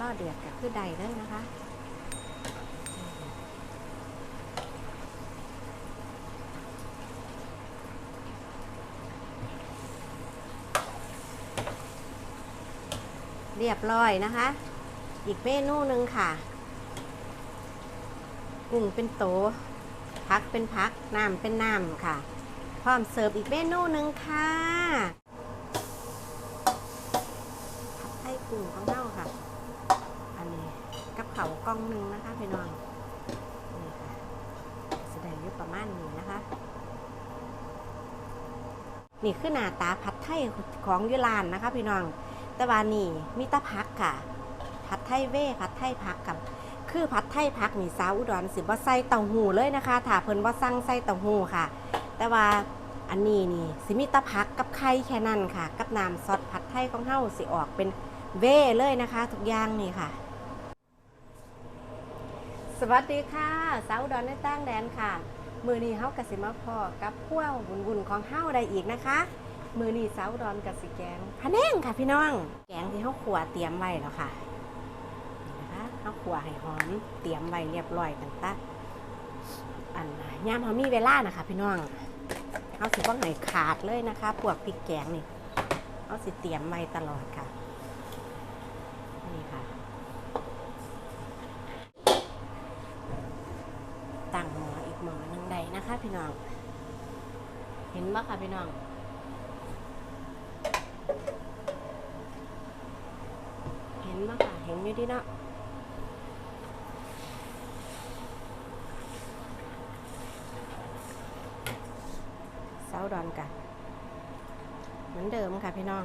ล่อเดือดกับคือใดเลยนะคะเรียบร้อยนะคะ อีกเมนูหนึ่งค่ะ กุ้งเป็นโต พักเป็นพัก น้ำเป็นน้ำค่ะ พร้อมเสิร์ฟอีกเมนูหนึ่งค่ะผัดไทยกุ้งของเราค่ะอันนี้กับ เขากล่องหนึ่งนะคะพี่น้องนี่ค่ะแสดงยู่ประมาณนี้นะคะ นี่คือหน้าตาผัดไทยของยุลานนะคะ พี่น้อง แต่ว่านี่มีตะพักค่ะ ผัดไทยเว่ผัดไทยพักกับคือผัดไทยพักนี่สาวอุดรสิบ่ใส่เต้าหู้เลยนะคะถ้าเพิ่นบ่สั่งใส่เต้าหู้ค่ะ แต่ว่าอันนี้นี่สิมีตะพักกับไข่แค่นั้นค่ะ กับน้ำซอสผัดไทยของเฮาสิออกเป็นเว่เลยนะคะ ทุกอย่างนี่ค่ะ สวัสดีค่ะ สาวดอุดรในตั้งแดนค่ะ มือนี้เฮากสิมาพอกับพวกวุ่นๆของเฮาได้อีกนะคะ มือนี้สาวอุดรกับสิแกงพะแนงค่ะพี่น้อง แกงที่เฮาขัวเตรียมไว้แล้วค่ะนี่นะคะเฮาขัวให้หอมเตรียมไว้เรียบร้อยตั้งแต่อันย่ามเฮามีเวลานะคะ พี่น้องเฮาสิบ่ให้ขาดเลยนะคะพวกพริกแกงนี่เฮาสิเตรียมไว้ตลอดค่ะนี่ค่ะ ตั้งหมออีกหมอหนึ่งใดนะคะ พี่น้อง เห็นไหมค่ะพี่น้องเห็นไหมค่ะเห็นอยู่ดีเนาะเสาดอนกันเหมือนเดิมค่ะพี่น้อง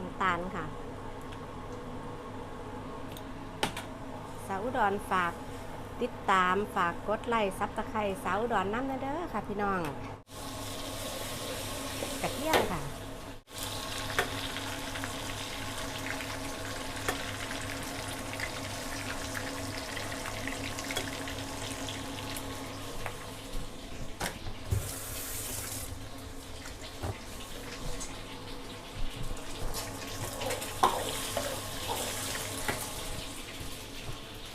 น้ำตาลค่ะ สาวอุดรฝากติดตามฝากกดไลค์ซับสไครต์สาวอุดรน้ำนะเด้อค่ะพี่น้องกระเทียมค่ะ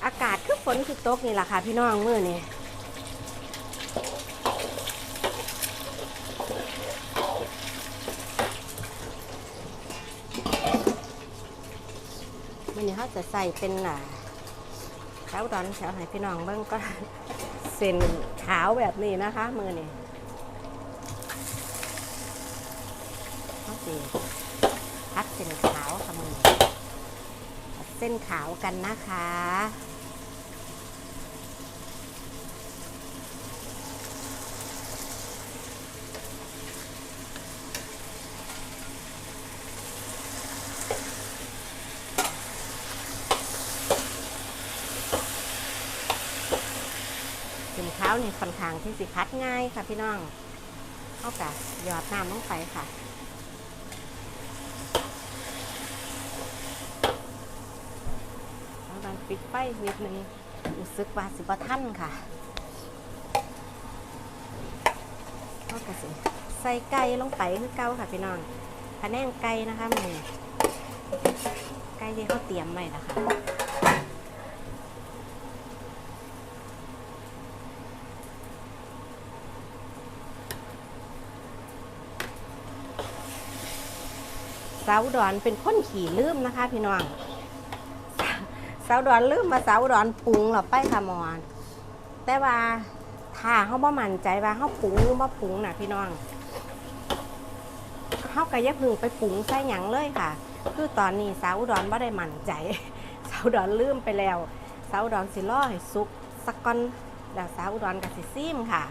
อากาศคือฝ นคือตกนี่แหละค่ะ พี่น้องมือนี้มื้อนี้เขาจะใส่เป็นอ่าแถวดอนแถวให้พี่น้องเบิ่งก็เส้นขาวแบบนี้นะคะ มือนี้เขาสิพัดเส้นขาวค่ะมือเส้นขาวกันนะคะ สิ นค้านี่ค่อนข้างที่สิพัดง่ายค่ะพี่น้องเอากะหยอดน้ำลงไปค่ะแล้วมันปิดไฟนิดนึงรู้สึกว่าสิบท่านค่ะเอากะสิใส่ไก่ลงไปคือเก่าค่ะพี่น้องพะแนงไก่นะคะมือไก่ที่เขาเตรียมไว้นะคะ สาวดอนเป็นคนขี่ลืมนะคะ พี่น้องสาวดอนลืมมาสาวดอนปรุงหรอไปค่ะมอนแต่ว่าถ้าเขาบ่มั่นใจว่าเขาปรุงหรือบ่ปรุงนะพี่น้องเขาก็อยับพึงไปปรุงใส่หยังเลยค่ะ คือตอนนี้สาวดอนบ่ได้มั่นใจ สาวดอนลืมไปแล้ว สาวดอนสิล่อให้สุกสักก้อนแล้วสาวดอนกับสิซิมค่ะ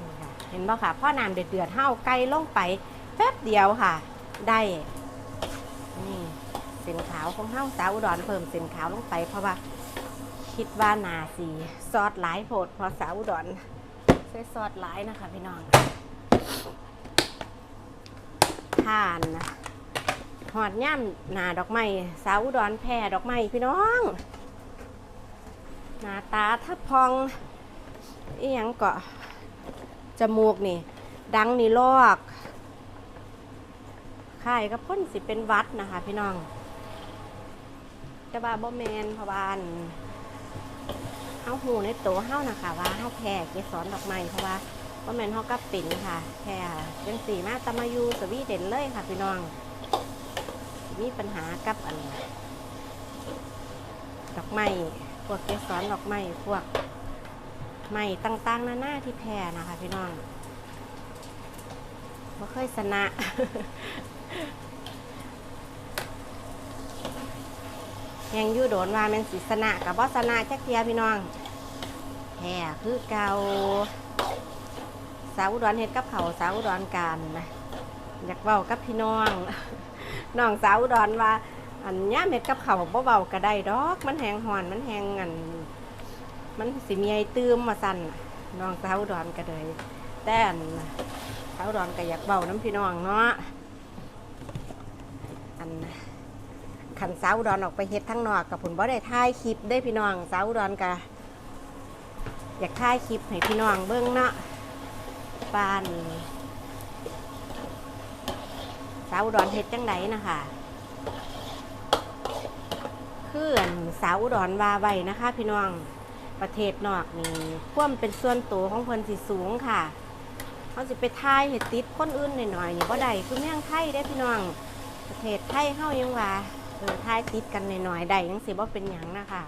นี่ค่ะเห็นบ่ค่ะพ่อน้ำเดือดเดือดๆเห่าไก่ลงไปแป๊บเดียวค่ะ ได้นี่เส้นขาวของเห่าสาวอุดรเพิ่มเส้นขาวลงไป เพราะว่าคิดว่านาสีซอสหลายโพดเพอสาวอุดรใช้ซอสหลายนะคะพี่น้องทานนะหอดย่ำหนาดอกไม้สาวอุดรแผ่ดอกไม้พี่น้องหน้าตาทับพองอีหยังเกาะ จมูกนี่ ดังนี่ลอกไข่ก็พ่นสิเป็นวัดนะคะ พี่น้องแต่ว่าบ่แมนพะวานเฮาหูในตัวเฮานะคะว่าเฮาแพ้เกสรดอกไม้เพราะว่าบ่แมนเฮากับปิ่นค่ะแพ้จังสีมาตะมายูสวีเด่นเลยค่ะ พี่น้องมีปัญหากับอันดอกไม้พวกเกสรดอกไม้พวก ไม้ต่างๆนานาที่แพ้นะคะ พี่น้องบ่เคยชนะแหงยู่โดนว่ามันสิสนะกับบ่สนะจักเทียพี่น้องแห่คือเก่าสาวอุดรเฮ็ดกับเขาสาวอุดรการนะอยากเว้ากับพี่น้องน้องสาวอุดรว่า อันย่ามเฮ็ดกับเขาวบ่เว้าก็ได้ดอก มันแหงหอนมันแหงอัน มันสิมีไอตื้มมาสั่นน้องสาวอุดรก็เลยแต่อันสาวอุดรก็อยากเว้าน้ำพี่น้องเนาะอันขันสาวอุดรออกไปเฮ็ดทั้งนอกกับผลบ่ได้ถ่ายคลิปได้พี่น้องสาวอุดรกะอยากถ่ายคลิปให้พี่น้องเบิ่งเนาะปานสาวอุดรเฮ็ดจังไดนะคะคืออันสาวอุดรว่าไว้นะคะ พี่น้อง ประเทศนอกนี่ความเป็นส่วนตัวของเพิ่นสิสูงค่ะเขาสิไปถ่ายเฮ็ดติดคนอื่นหน่อยๆนี่บ่ได้คือเมืองไทยได้พี่น้อง ประเทศไทยเฮายังว่าเออทายติดกันหน่อยๆได้ยังสิบ่เป็นหยังนะคะ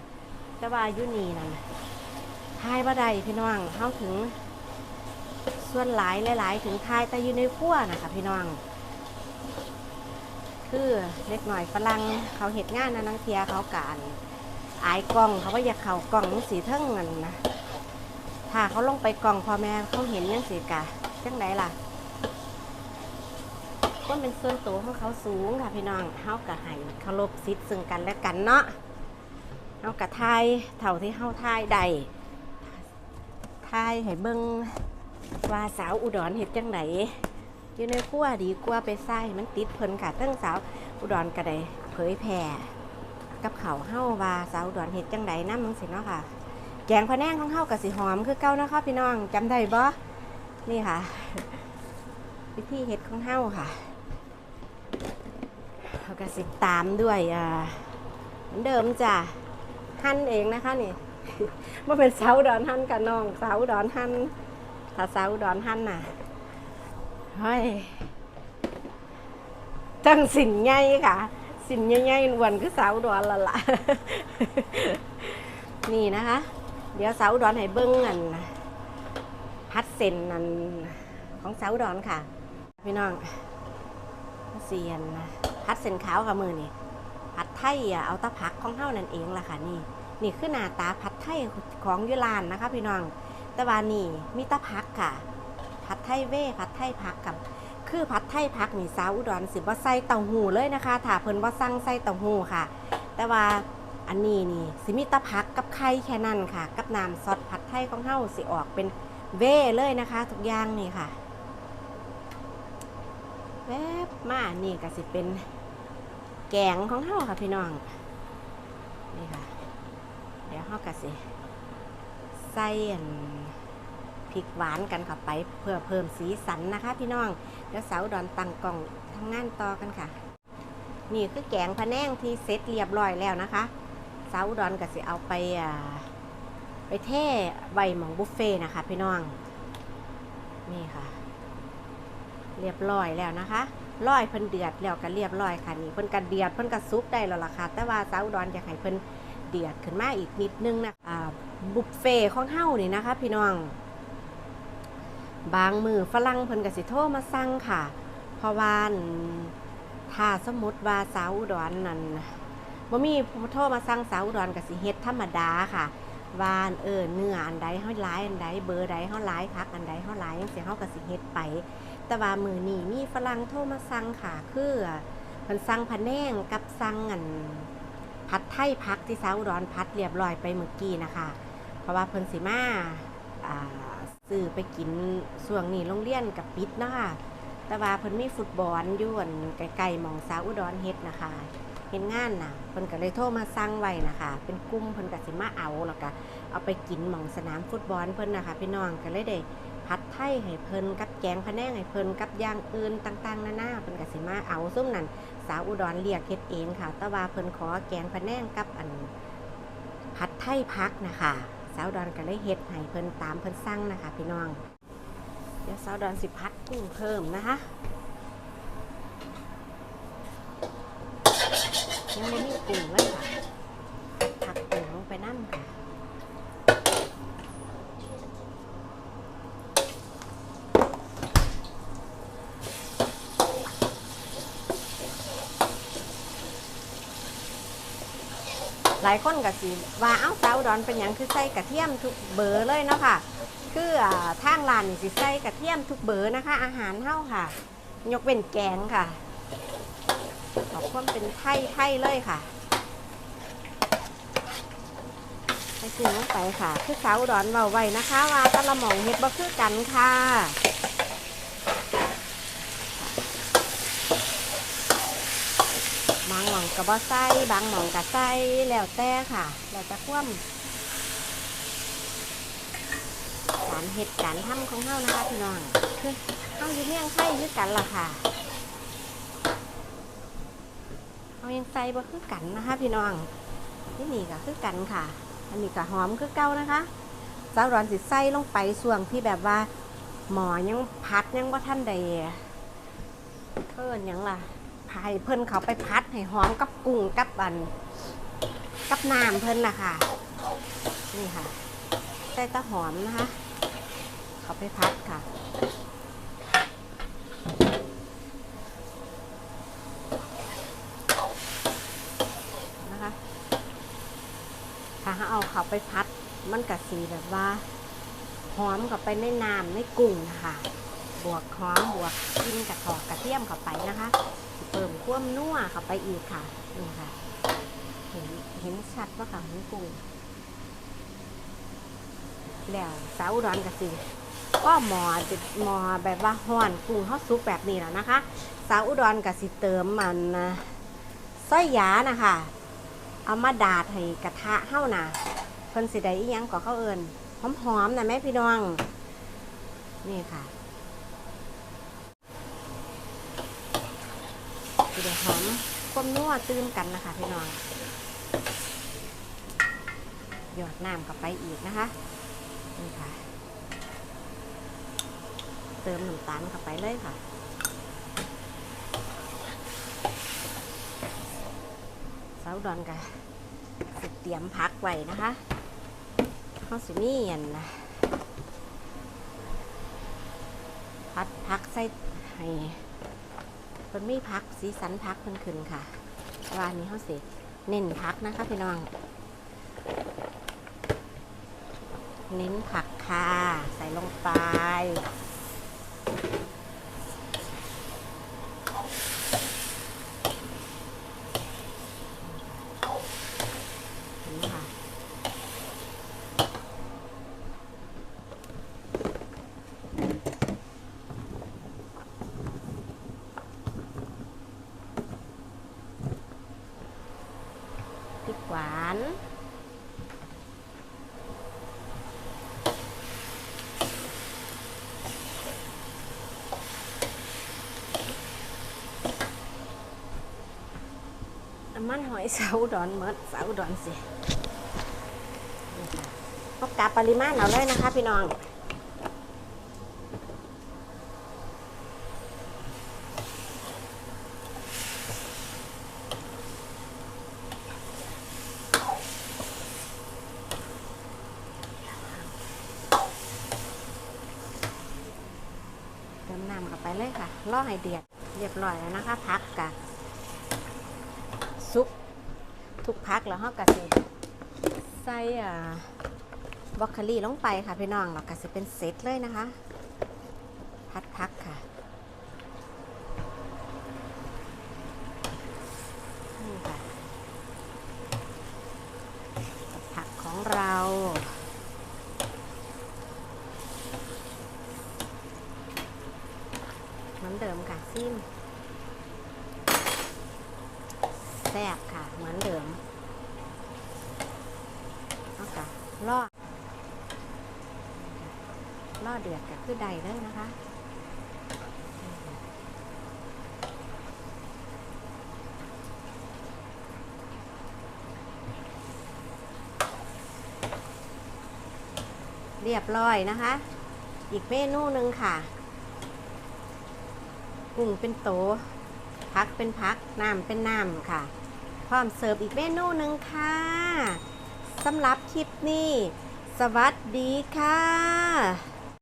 แต่ว่าอยุนีนั่นทายบ่ได้พี่น้องเฮาถึง ส่วนหลายหลายๆถึงทายแต่อยู่ในครัวนะคะพี่น้อง คือเล็กหน่อยฝรั่งเขาเห็ดงานนะนังเทียเขาการ อายกล้องเขาว่าอยากเข่ากล้องจังสีเท่งเงินนะถ้าเขาลงไปกล้องพ่อแม่เขาเห็นยังสีกะจังไดล่ะก็เป็นส่วนตัวของเขาสูงค่ะพี่น้องเฮากะให้เคารพสิทธิ์ซึ่งกันและกันเนาะเฮากะทายเท่าที่เฮาทายได้ทายให้เบิ่งว่าสาวอุดรเฮ็ดจังไดอยู่ในครัวดีกว่าไปใส่มันติดเพิ่นค่ะทั้งสาวอุดรก็ไดเผยแพร่ กับเขาวเฮาว่าสาวอุดรเฮ็ดจังไดน้ำจังซี่เนาะค่ะ แกงพะแนงของเฮาก็สิหอมคือเก่านะคะพี่น้องจำได้บ่นี่ค่ะ วิธีเฮ็ดของเฮาค่ะเขาก็สิตามด้วยอ่าเหมือนเดิมจ้ะหั่นเองนะคะนี่ว่าเป็นสาวดอนหั่นกับน้องสาวดอนหั่นถ้าสาวดอนหั่นน่ะเฮ้ยจังสินใหญ่ค่ะ สินใหญ่ๆอ้วนคือสาวดอนละละนี่นะคะ เดี๋ยวสาวดอนให้เบิ้งอันพัดเส้นนันของสาวดอนค่ะ พี่น้องเสียนนะพัดเส้นขาวกับมือนี่ผัดไทยอะเอาตะผักของเฮานั่นเองล่ะค่ะนี่ นี่คือหน้าตาผัดไทยของยุลานนะคะ พี่น้องแต่ว่านี่มีตะผักค่ะผัดไทยเว่ผัดไทยผักกับ คือผัดไทยผักนี่สาวอุดรสิบ่ใส่เต้าหู้เลยนะคะถ้าเพิ่นบ่าสั่งใส่เต้าหู้ค่ะ แต่ว่าอันนี้นี่สิมีตะผักกับไข่แค่นั้นค่ะ กับน้ำซอสผัดไทยของเฮาสิออกเป็นเว่เลยนะคะ ทุกอย่างนี่ค่ะแวบมานี่ก็สิเป็นแกงของเฮาค่ะพี่น้องนี่ค่ะ เดี๋ยวเฮาก็สิใส่อัน พริกหวานกันเข้าไปเพื่อเพิ่มสีสันนะคะ พี่น้องเดี๋ยวสาวดอนตังกล่องทำงานต่อกันค่ะ นี่คือแกงพะแนงที่เสร็จเรียบร้อยแล้วนะคะสาวดอนก็สิเอาไปอ่าไปเท่ใบหมองบุฟเฟ่นะคะ พี่น้องนี่ค่ะ เรียบร้อยแล้วนะคะร้อยเพิ่นเดือดแล้วก็เรียบร้อยค่ะนี่เพิ่นกันเดือดเพิ่นก็ซุกได้แล้วล่ะค่ะ แต่ว่าสาวอุดรอยากให้เพิ่นเดือดขึ้นมาอีกนิดนึงนะอ่าบุฟเฟ่ของเฮานี่นะคะ พี่น้อง บางมือฝรั่งเพิ่นก็สิโทรมาสั่งค่ะ เพราะว่าอั่นถ้าสมมติว่าสาวอุดรนั่นบ่มีผู้โทรมาสั่งสาวอุดรก็สิเฮ็ดธรรมดาค่ะว่าเออเนื้ออันใดเฮาหลายอันใดเบอร์ใดเฮาหลายพักอันใดเฮาหลายจังซี่เฮาก็สิเฮ็ดไป แต่ว่ามือนี้มีฝรั่งโทรมาสั่งค่ะ คือเพิ่นสั่งพะแนงกับสั่งอันผัดไทยพักที่สาวอุดรพัดเรียบร้อยไปเมื่อกี้นะคะ เพราะว่าเพิ่นสิมาอ่า ซื้อไปกินช่วงนี้โรงเรียนกับปิดนะคะแต่ว่าเพิ่นมีฟุตบอลอยู่อันไกลๆหมองสาวอุดรเฮ็ดนะคะเห็นงานน่ะเพิ่นก็เลยโทรมาสั่งไว้นะคะ เป็นกลุ่มเพิ่นก็สิมาเอาแล้วก็เอาไปกินหม่องสนามฟุตบอลเพิ่นนะคะพี่น้องก็เลยได้ผัดไทยให้เพิ่นกับแกงพะแนงให้เพิ่นกับย่างอื่นต่างๆนานาเพิ่นก็สิมาเอาซุ่มนั้นสาวอุดรเรียกเฮ็ดเองค่ะ แต่ว่าเพิ่นขอแกงพะแนงกับอันผัดไทยพักนะคะ สาวดอนก็เลยเฮ็ดให้เพิ่นตามเพิ่นสั่งนะคะ พี่น้อง เดี๋ยวสาวอุดรสิพัดกุ้งเพิ่มนะคะยังไม่มีกุ้งเลยค่ะผักกุ้งลงไปนั่นค่ะ หลายคนก็สิว่าเอ้าสาวดอนเป็นหยังคือใส่กระเทียมทุกเบอร์เลยเนาะค่ะ คืออ่าทางร้านนี่สิใส่กระเทียมทุกเบอร์นะคะ อาหารเฮาค่ะ ยกเว้นแกงค่ะขอบความเป็นไทยไทยเลยค่ะไปกินลงไปค่ะ คือสาวดอนเบาไว้นะคะ ว่าแตะละหมองเฮ็ดบ่คือกันค่ะ บางหม่อง กับบ่ใส่บางหม่องกับใส่แล้วแต่ค่ะ แล้วแต่ความการเฮ็ดการทำของเฮานะคะพี่น้องคือเฮาอยู่เมี่ยงไข่คือกันล่ะค่ะเฮายังใส่บ่คือกันนะคะพี่น้องที่นี่ก็คือกันค่ะ อันนี้ก็หอมคือเก่านะคะสาวร้อนสิใส่ลงไปส่วงที่แบบว่า หมอยังพัดยังบ่าทันได้เพิ่นยังล่ะ พายเพิ่นเขาไปพัดให้หอมกับกุ้งกับอัน กับน้ำเพิ่นนะคะนี่ค่ะใส่ตะหอมนะคะ เขาไปพัดค่ะนะคะถ้าเอาเขาไปพัดมันกะสีแบบว่าหอมเข้าไปในน้ำในกุ้งนะคะบวกหอมบวกกินกระถอกกระเทียมเข้าไปนะคะ พิ่มความนัวเข้าไปอีกค่ะนี่ค่ะ เห็นเห็นชัดว่าค่ะของกุ้งแล้วสาวอุดรกสิก็หมอจะหมอแบบว่าห่อนกุ้งเขาซุปแบบนี้แล้วนะคะ สาวอุดรกสิเติมมันสร้อยหยานะคะ เอามาดาดให้กระทะเฮ้านะเพิ่นสิได้อียังก็เข้าเอิญหอมๆนะแม่พี่น้อง นี่ค่ะ สิเดี๋ยวหอมความนัวตื้มกันนะคะพี่น้องหยอดน้ำเข้าไปอีกนะคะนี่ค่ะ เติมน้ำตาลเข้าไปเลยค่ะเสาดอนกะสิเตรียมพักไว้นะคะข้าวสิมีอันนะพัดพักใส่ให้ เพิ่นมีพักสีสันพักเพิ่นขึ้นค่ะวาอันนี้เขาสิเน้นพักนะคะพี่น้อง เน้นผักค่ะ ใส่ลงไป นี่ค่ะ พริกหวา นน้ำมันหอยสาวดอนเมดสาวดอนสินี่ค่ะพกกาปริมาณเอาเลยนะคะพี่น้อง เลยค่ะรอให้เดือดเรียบร้อยแล้วนะคะพักกะซุปทุกพักแล้วเฮากะสิใส่อ่าบอกโคลีลงไปค่ะพี่น้องเรากะสิเป็นเซตเลยนะคะ พัดพักค่ะนี่ค่ะผักของเรา เหมือนเดิมค่ะซิมแซ่ รกค่ะ เหมือนเดิมเอากะรอรอเดือดก็คือใดเลยนะคะเรียบร้อยนะคะ อีกเมนูหนึ่งค่ะ กุ้งเป็นโต พักเป็นพัก น้ำเป็นน้ำค่ะ พร้อมเสิร์ฟอีกเมนูหนึ่งค่ะสำหรับคลิปนี้ สวัสดีค่ะ